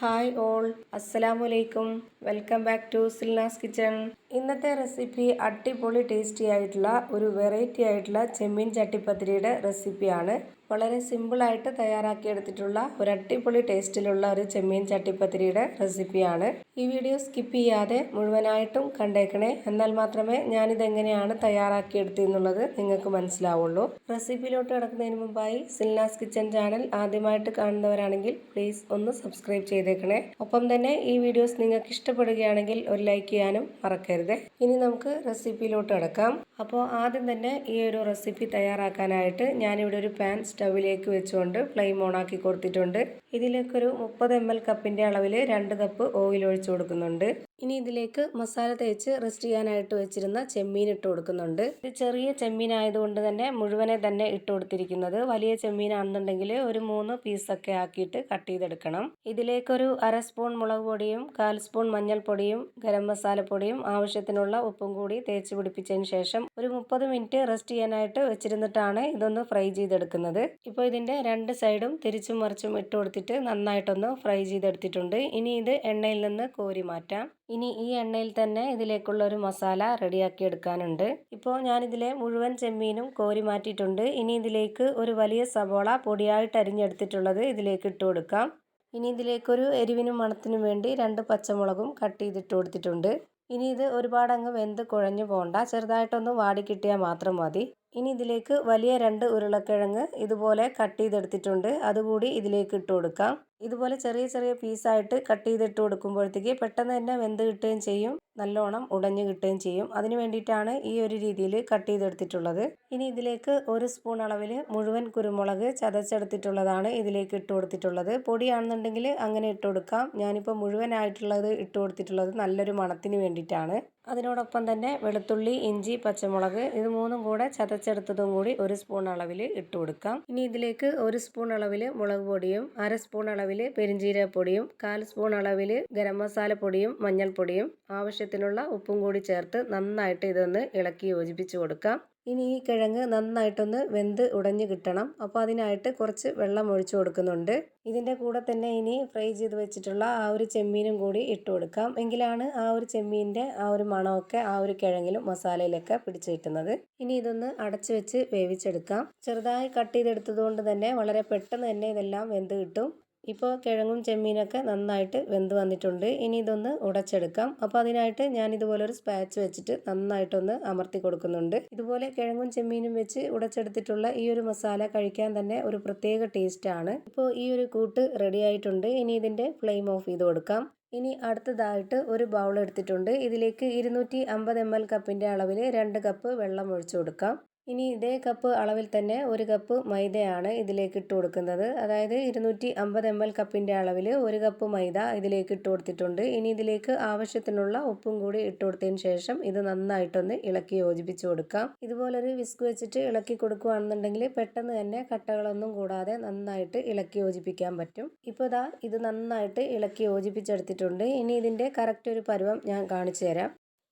Hi all. അസ്സലാമു അലൈക്കും welcome back to Silna's kitchen. ഇന്നത്തെ റെസിപ്പി അടിപൊളി ടേസ്റ്റി ആയിട്ടുള്ള ഒരു വെറൈറ്റി ആയിട്ടുള്ള ചെമ്മീൻ ചട്ടിപ്പത്തിരിയുടെ റെസിപ്പിയാണ്. വളരെ സിമ്പിളായിട്ട് തയ്യാറാക്കിയെടുത്തിട്ടുള്ള ഒരു അടിപൊളി ടേസ്റ്റിലുള്ള ഒരു ചെമ്മീൻ ചട്ടിപ്പത്തിരിയുടെ റെസിപ്പിയാണ്. ഈ വീഡിയോ സ്കിപ്പ് ചെയ്യാതെ മുഴുവനായിട്ടും കണ്ടേക്കണേ. എന്നാൽ മാത്രമേ ഞാനിതെങ്ങനെയാണ് തയ്യാറാക്കിയെടുത്തെന്നുള്ളത് നിങ്ങൾക്ക് മനസ്സിലാവുള്ളൂ. റെസിപ്പിയിലോട്ട് കിടക്കുന്നതിന് മുമ്പായി സിൽനാസ് കിച്ചൻ ചാനൽ ആദ്യമായിട്ട് കാണുന്നവരാണെങ്കിൽ പ്ലീസ് ഒന്ന് സബ്സ്ക്രൈബ് ചെയ്തേക്കണേ. ഒപ്പം തന്നെ ഈ വീഡിയോസ് നിങ്ങൾക്ക് ഇഷ്ടപ്പെടുകയാണെങ്കിൽ ഒരു ലൈക്ക് ചെയ്യാനും മറക്കരുത്. ഇനി നമുക്ക് റെസിപ്പിയിലോട്ട് കിടക്കാം. അപ്പോൾ ആദ്യം തന്നെ ഈ ഒരു റെസിപ്പി തയ്യാറാക്കാനായിട്ട് ഞാനിവിടെ ഒരു പാൻ സ്റ്റവിലേക്ക് വെച്ചുകൊണ്ട് ഫ്ലെയിം ഓണാക്കി കൊടുത്തിട്ടുണ്ട്. ഇതിലേക്കൊരു മുപ്പത് എം എൽ കപ്പിന്റെ അളവിൽ രണ്ട് കപ്പ് ഓയിൽ ഒഴിച്ചു കൊടുക്കുന്നുണ്ട്. ഇനി ഇതിലേക്ക് മസാല തേച്ച് റെസ്റ്റ് ചെയ്യാനായിട്ട് വെച്ചിരുന്ന ചെമ്മീൻ ഇട്ട് കൊടുക്കുന്നുണ്ട്. ഇത് ചെറിയ ചെമ്മീൻ ആയതുകൊണ്ട് തന്നെ മുഴുവനെ തന്നെ ഇട്ട് കൊടുത്തിരിക്കുന്നത്. വലിയ ചെമ്മീനാണെന്നുണ്ടെങ്കിൽ ഒരു മൂന്ന് പീസൊക്കെ ആക്കിയിട്ട് കട്ട് ചെയ്തെടുക്കണം. ഇതിലേക്കൊരു അര സ്പൂൺ മുളക് പൊടിയും കാൽ സ്പൂൺ മഞ്ഞൾപ്പൊടിയും ഗരം മസാലപ്പൊടിയും ആവശ്യത്തിനുള്ള ഉപ്പും കൂടി തേച്ച് പിടിപ്പിച്ചതിന് ശേഷം ഒരു മുപ്പത് മിനിറ്റ് റെസ്റ്റ് ചെയ്യാനായിട്ട് വെച്ചിരുന്നിട്ടാണ് ഇതൊന്ന് ഫ്രൈ ചെയ്തെടുക്കുന്നത്. ഇപ്പോൾ ഇതിന്റെ രണ്ട് സൈഡും തിരിച്ചും മറിച്ചും ഇട്ട് കൊടുത്തിട്ട് നന്നായിട്ടൊന്ന് ഫ്രൈ ചെയ്തെടുത്തിട്ടുണ്ട്. ഇനി ഇത് എണ്ണയിൽ നിന്ന് കോരി മാറ്റാം. ഇനി ഈ എണ്ണയിൽ തന്നെ ഇതിലേക്കുള്ള ഒരു മസാല റെഡിയാക്കി എടുക്കാനുണ്ട്. ഇപ്പോൾ ഞാനിതിലെ മുഴുവൻ ചെമ്മീനും കോരി മാറ്റിയിട്ടുണ്ട്. ഇനി ഇതിലേക്ക് ഒരു വലിയ സവോള പൊടിയായിട്ട് അരിഞ്ഞെടുത്തിട്ടുള്ളത് ഇതിലേക്ക് ഇട്ട് കൊടുക്കാം. ഇനി ഇതിലേക്കൊരു എരിവിനും മണത്തിനും വേണ്ടി രണ്ട് പച്ചമുളകും കട്ട് ചെയ്തിട്ട് കൊടുത്തിട്ടുണ്ട്. ഇനി ഇത് ഒരുപാടങ്ങ് വെന്ത് കുഴഞ്ഞു പോകണ്ട ചെറുതായിട്ടൊന്ന് വാടി കിട്ടിയാൽ മാത്രം മതി. ഇനി ഇതിലേക്ക് വലിയ രണ്ട് ഉരുളക്കിഴങ്ങ് ഇതുപോലെ കട്ട് ചെയ്തെടുത്തിട്ടുണ്ട്. അതുകൂടി ഇതിലേക്ക് ഇട്ട് കൊടുക്കാം. ഇതുപോലെ ചെറിയ ചെറിയ പീസായിട്ട് കട്ട് ചെയ്തിട്ട് കൊടുക്കുമ്പോഴത്തേക്ക് പെട്ടെന്ന് തന്നെ വെന്ത് കിട്ടുകയും ചെയ്യും. നല്ലോണം ഉടഞ്ഞു കിട്ടുകയും ചെയ്യും. അതിന് വേണ്ടിയിട്ടാണ് ഈ ഒരു രീതിയിൽ കട്ട് ചെയ്തെടുത്തിട്ടുള്ളത്. ഇനി ഇതിലേക്ക് ഒരു സ്പൂൺ അളവിൽ മുഴുവൻ കുരുമുളക് ചതച്ചെടുത്തിട്ടുള്ളതാണ് ഇതിലേക്ക് ഇട്ട് കൊടുത്തിട്ടുള്ളത്. പൊടിയാണെന്നുണ്ടെങ്കിൽ അങ്ങനെ ഇട്ട് കൊടുക്കാം. ഞാനിപ്പോൾ മുഴുവനായിട്ടുള്ളത് ഇട്ട് കൊടുത്തിട്ടുള്ളത് നല്ലൊരു മണത്തിന് വേണ്ടിയിട്ടാണ്. അതിനോടൊപ്പം തന്നെ വെളുത്തുള്ളി ഇഞ്ചി പച്ചമുളക് ഇത് മൂന്നും കൂടെ ചതച്ചെടുത്തതും കൂടി ഒരു സ്പൂൺ അളവിൽ ഇട്ടു കൊടുക്കാം. ഇനി ഇതിലേക്ക് ഒരു സ്പൂൺ അളവിൽ മുളക് പൊടിയും അര സ്പൂൺ അളവിൽ പെരിഞ്ചീരപ്പൊടിയും കാൽ സ്പൂൺ അളവിൽ ഗരം മസാല പൊടിയും മഞ്ഞൾപ്പൊടിയും ആവശ്യത്തിനുള്ള ഉപ്പും കൂടി ചേർത്ത് നന്നായിട്ട് ഇതൊന്ന് ഇളക്കി യോജിപ്പിച്ച് കൊടുക്കാം. ഇനി ഈ കിഴങ്ങ് നന്നായിട്ടൊന്ന് വെന്ത് ഉടഞ്ഞു കിട്ടണം. അപ്പോൾ അതിനായിട്ട് കുറച്ച് വെള്ളം ഒഴിച്ചു കൊടുക്കുന്നുണ്ട്. ഇതിന്റെ കൂടെ തന്നെ ഇനി ഫ്രൈ ചെയ്ത് വെച്ചിട്ടുള്ള ആ ഒരു ചെമ്മീനും കൂടി ഇട്ട് കൊടുക്കാം. എങ്കിലാണ് ആ ഒരു ചെമ്മീന്റെ ആ ഒരു മണമൊക്കെ ആ ഒരു കിഴങ്ങിലും മസാലയിലൊക്കെ പിടിച്ചു കിട്ടുന്നത്. ഇനി ഇതൊന്ന് അടച്ചു വെച്ച് വേവിച്ചെടുക്കാം. ചെറുതായി കട്ട് ചെയ്തെടുത്തത് കൊണ്ട് തന്നെ വളരെ പെട്ടെന്ന് തന്നെ ഇതെല്ലാം വെന്ത് കിട്ടും. ഇപ്പോൾ കിഴങ്ങും ചെമ്മീനൊക്കെ നന്നായിട്ട് വെന്ത് വന്നിട്ടുണ്ട്. ഇനി ഇതൊന്ന് ഉടച്ചെടുക്കാം. അപ്പോൾ അതിനായിട്ട് ഞാൻ ഇതുപോലെ ഒരു സ്പാച്ച് വെച്ചിട്ട് നന്നായിട്ടൊന്ന് അമർത്തി കൊടുക്കുന്നുണ്ട്. ഇതുപോലെ കിഴങ്ങും ചെമ്മീനും വെച്ച് ഉടച്ചെടുത്തിട്ടുള്ള ഈ ഒരു മസാല കഴിക്കാൻ തന്നെ ഒരു പ്രത്യേക ടേസ്റ്റാണ്. ഇപ്പോൾ ഈ ഒരു കൂട്ട് റെഡി ആയിട്ടുണ്ട്. ഇനി ഇതിന്റെ ഫ്ലെയിം ഓഫ് ചെയ്ത് കൊടുക്കാം. ഇനി അടുത്തതായിട്ട് ഒരു ബൗൾ എടുത്തിട്ടുണ്ട്. ഇതിലേക്ക് ഇരുന്നൂറ്റി അമ്പത് എം എൽ കപ്പിന്റെ അളവിൽ രണ്ട് കപ്പ് വെള്ളം ഒഴിച്ചു കൊടുക്കാം. ഇനി ഇതേ കപ്പ് അളവിൽ തന്നെ ഒരു കപ്പ് മൈദയാണ് ഇതിലേക്ക് ഇട്ട് കൊടുക്കുന്നത്. അതായത് ഇരുന്നൂറ്റി അമ്പത് എം എൽ കപ്പിന്റെ അളവിൽ ഒരു കപ്പ് മൈദ ഇതിലേക്ക് ഇട്ട് കൊടുത്തിട്ടുണ്ട്. ഇനി ഇതിലേക്ക് ആവശ്യത്തിനുള്ള ഉപ്പും കൂടി ഇട്ട് കൊടുത്തതിന് ശേഷം ഇത് നന്നായിട്ടൊന്ന് ഇളക്കി യോജിപ്പിച്ച് കൊടുക്കാം. ഇതുപോലൊരു വിസ്ക് വെച്ചിട്ട് ഇളക്കി കൊടുക്കുകയാണെന്നുണ്ടെങ്കിൽ പെട്ടെന്ന് തന്നെ കട്ടകളൊന്നും കൂടാതെ നന്നായിട്ട് ഇളക്കി യോജിപ്പിക്കാൻ പറ്റും. ഇപ്പോൾ ഇതാ ഇത് നന്നായിട്ട് ഇളക്കി യോജിപ്പിച്ചെടുത്തിട്ടുണ്ട്. ഇനി ഇതിന്റെ കറക്റ്റ് ഒരു പരുവം ഞാൻ കാണിച്ചു തരാം.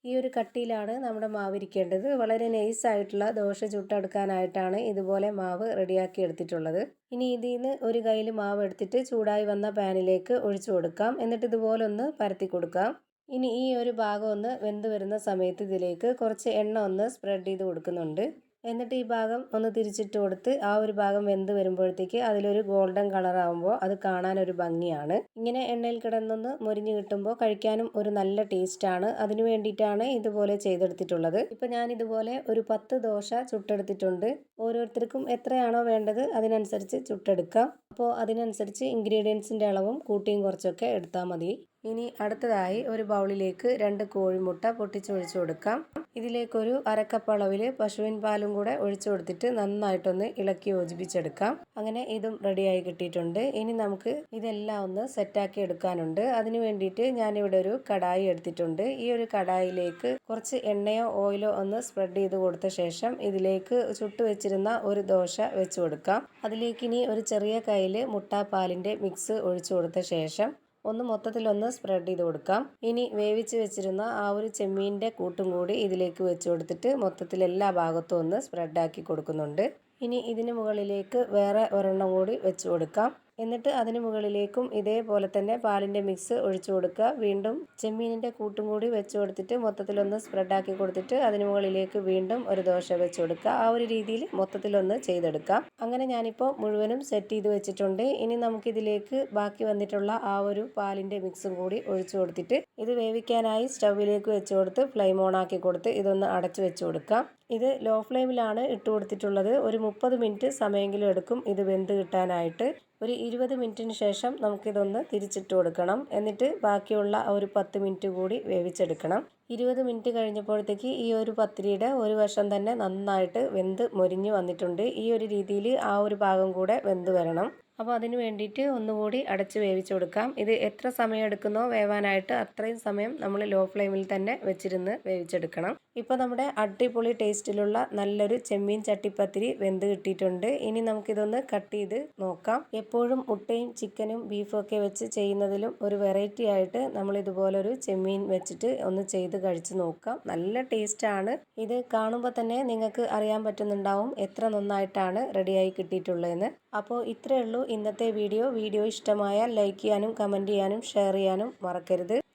ഈ ഒരു കട്ടിയിലാണ് നമ്മുടെ മാവ് ഇരിക്കേണ്ടത്. വളരെ നൈസായിട്ടുള്ള ദോശ ചുട്ടെടുക്കാനായിട്ടാണ് ഇതുപോലെ മാവ് റെഡിയാക്കി എടുത്തിട്ടുള്ളത്. ഇനി ഇതിൽ നിന്ന് ഒരു കയ്യിൽ മാവ് എടുത്തിട്ട് ചൂടായി വന്ന പാനിലേക്ക് ഒഴിച്ചു കൊടുക്കാം. എന്നിട്ട് ഇതുപോലെ ഒന്ന് പരത്തി കൊടുക്കാം. ഇനി ഈ ഒരു ഭാഗം ഒന്ന് വെന്ത് വരുന്ന സമയത്ത് ഇതിലേക്ക് കുറച്ച് എണ്ണ ഒന്ന് സ്പ്രെഡ് ചെയ്ത് കൊടുക്കുന്നുണ്ട്. എന്നിട്ട് ഈ ഭാഗം ഒന്ന് തിരിച്ചിട്ട് കൊടുത്ത് ആ ഒരു ഭാഗം വെന്ത് വരുമ്പോഴത്തേക്ക് അതിലൊരു ഗോൾഡൻ കളർ ആകുമ്പോൾ അത് കാണാൻ ഒരു ഭംഗിയാണ്. ഇങ്ങനെ എണ്ണയിൽ കിടന്നൊന്ന് മുരിഞ്ഞ് കിട്ടുമ്പോൾ കഴിക്കാനും ഒരു നല്ല ടേസ്റ്റാണ്. അതിനു വേണ്ടിയിട്ടാണ് ഇതുപോലെ ചെയ്തെടുത്തിട്ടുള്ളത്. ഇപ്പം ഞാൻ ഇതുപോലെ ഒരു പത്ത് ദോശ ചുട്ടെടുത്തിട്ടുണ്ട്. ഓരോരുത്തർക്കും എത്രയാണോ വേണ്ടത് അതിനനുസരിച്ച് ചുട്ടെടുക്കാം. അപ്പോൾ അതിനനുസരിച്ച് ഇൻഗ്രീഡിയൻസിന്റെ അളവും കൂട്ടിയും കുറച്ചൊക്കെ എടുത്താൽ മതി. ഇനി അടുത്തതായി ഒരു ബൗളിലേക്ക് രണ്ട് കോഴിമുട്ട പൊട്ടിച്ചൊഴിച്ചു കൊടുക്കാം. ഇതിലേക്കൊരു അരക്കപ്പ് അളവിൽ പശുവിൻ പാലും കൂടെ ഒഴിച്ചു കൊടുത്തിട്ട് നന്നായിട്ടൊന്ന് ഇളക്കി യോജിപ്പിച്ചെടുക്കാം. അങ്ങനെ ഇതും റെഡിയായി കിട്ടിയിട്ടുണ്ട്. ഇനി നമുക്ക് ഇതെല്ലാം ഒന്ന് സെറ്റാക്കി എടുക്കാനുണ്ട്. അതിന് വേണ്ടിയിട്ട് ഞാനിവിടെ ഒരു കടായി എടുത്തിട്ടുണ്ട്. ഈ ഒരു കടായിലേക്ക് കുറച്ച് എണ്ണയോ ഓയിലോ ഒന്ന് സ്പ്രെഡ് ചെയ്ത് കൊടുത്ത ശേഷം ഇതിലേക്ക് ചുട്ടു വെച്ചിരുന്ന ഒരു ദോശ വെച്ച് കൊടുക്കാം. അതിലേക്ക് ഇനി ഒരു ചെറിയ കയ്യിൽ മുട്ടാപ്പാലിന്റെ മിക്സ് ഒഴിച്ചു കൊടുത്ത ശേഷം ഒന്ന് മൊത്തത്തിലൊന്ന് സ്പ്രെഡ് ചെയ്ത് കൊടുക്കാം. ഇനി വേവിച്ച് വെച്ചിരുന്ന ആ ഒരു ചെമ്മീന്റെ കൂട്ടും കൂടി ഇതിലേക്ക് വെച്ച് കൊടുത്തിട്ട് മൊത്തത്തിൽ എല്ലാ ഭാഗത്തും ഒന്ന് സ്പ്രെഡാക്കി കൊടുക്കുന്നുണ്ട്. ഇനി ഇതിന് മുകളിലേക്ക് വേറെ ഒരെണ്ണം കൂടി വെച്ച് കൊടുക്കാം. എന്നിട്ട് അതിന് മുകളിലേക്കും ഇതേപോലെ തന്നെ പാലിന്റെ മിക്സ് ഒഴിച്ചു കൊടുക്കുക. വീണ്ടും ചെമ്മീനിന്റെ കൂട്ടും കൂടി വെച്ച് കൊടുത്തിട്ട് മൊത്തത്തിലൊന്ന് സ്പ്രെഡാക്കി കൊടുത്തിട്ട് അതിന് മുകളിലേക്ക് വീണ്ടും ഒരു ദോശ വെച്ച് കൊടുക്കുക. ആ ഒരു രീതിയിൽ മൊത്തത്തിലൊന്ന് ചെയ്തെടുക്കാം അങ്ങനെ ഞാനിപ്പോൾ മുഴുവനും സെറ്റ് ചെയ്ത് വെച്ചിട്ടുണ്ട്. ഇനി നമുക്കിതിലേക്ക് ബാക്കി വന്നിട്ടുള്ള ആ ഒരു പാലിന്റെ മിക്സും കൂടി ഒഴിച്ചു കൊടുത്തിട്ട് ഇത് വേവിക്കാനായി സ്റ്റൗവിലേക്ക് വെച്ച് കൊടുത്ത് ഫ്ലെയിം ഓൺ ആക്കി കൊടുത്ത് ഇതൊന്ന് അടച്ചു വെച്ച് കൊടുക്കാം ഇത് ലോ ഫ്ലെയിമിലാണ് ഇട്ട് കൊടുത്തിട്ടുള്ളത്. ഒരു മുപ്പത് മിനിറ്റ് സമയമെങ്കിലും എടുക്കും ഇത് വെന്ത് കിട്ടാനായിട്ട്. ഒരു ഇരുപത് മിനിറ്റിന് ശേഷം നമുക്കിതൊന്ന് തിരിച്ചിട്ട് കൊടുക്കണം. എന്നിട്ട് ബാക്കിയുള്ള ഒരു പത്ത് മിനിറ്റ് കൂടി വേവിച്ചെടുക്കണം. ഇരുപത് മിനിറ്റ് കഴിഞ്ഞപ്പോഴത്തേക്ക് ഈ ഒരു പത്തിരിയുടെ ഒരു വശം തന്നെ നന്നായിട്ട് വെന്ത് മൊരിഞ്ഞ് വന്നിട്ടുണ്ട്. ഈ ഒരു രീതിയിൽ ആ ഒരു ഭാഗം കൂടെ വെന്ത് വരണം. അപ്പോൾ അതിന് വേണ്ടിയിട്ട് ഒന്നുകൂടി അടച്ച് വേവിച്ച് കൊടുക്കാം. ഇത് എത്ര സമയം എടുക്കുന്നോ വേവാനായിട്ട് അത്രയും സമയം നമ്മൾ ലോ ഫ്ലെയിമിൽ തന്നെ വെച്ചിരുന്ന് വേവിച്ചെടുക്കണം. ഇപ്പോൾ നമ്മുടെ അടിപൊളി ടേസ്റ്റിലുള്ള നല്ലൊരു ചെമ്മീൻ ചട്ടിപ്പത്തിരി വെന്ത് കിട്ടിയിട്ടുണ്ട്. ഇനി നമുക്കിതൊന്ന് കട്ട് ചെയ്ത് നോക്കാം. എപ്പോഴും മുട്ടയും ചിക്കനും ബീഫും ഒക്കെ വെച്ച് ചെയ്യുന്നതിലും ഒരു വെറൈറ്റി ആയിട്ട് നമ്മൾ ഇതുപോലൊരു ചെമ്മീൻ വെച്ചിട്ട് ഒന്ന് ചെയ്ത് കഴിച്ച് നോക്കാം. നല്ല ടേസ്റ്റാണ്. ഇത് കാണുമ്പോൾ തന്നെ നിങ്ങൾക്ക് അറിയാൻ പറ്റുന്നുണ്ടാവും എത്ര നന്നായിട്ടാണ് റെഡിയായി കിട്ടിയിട്ടുള്ളതെന്ന് അപ്പോൾ ഇത്രയേ ഉള്ളൂ ഇന്നത്തെ വീഡിയോ. വീഡിയോ ഇഷ്ടമായാൽ ലൈക്ക് ചെയ്യാനും കമന്റ് ചെയ്യാനും ഷെയർ ചെയ്യാനും മറക്കരുത്.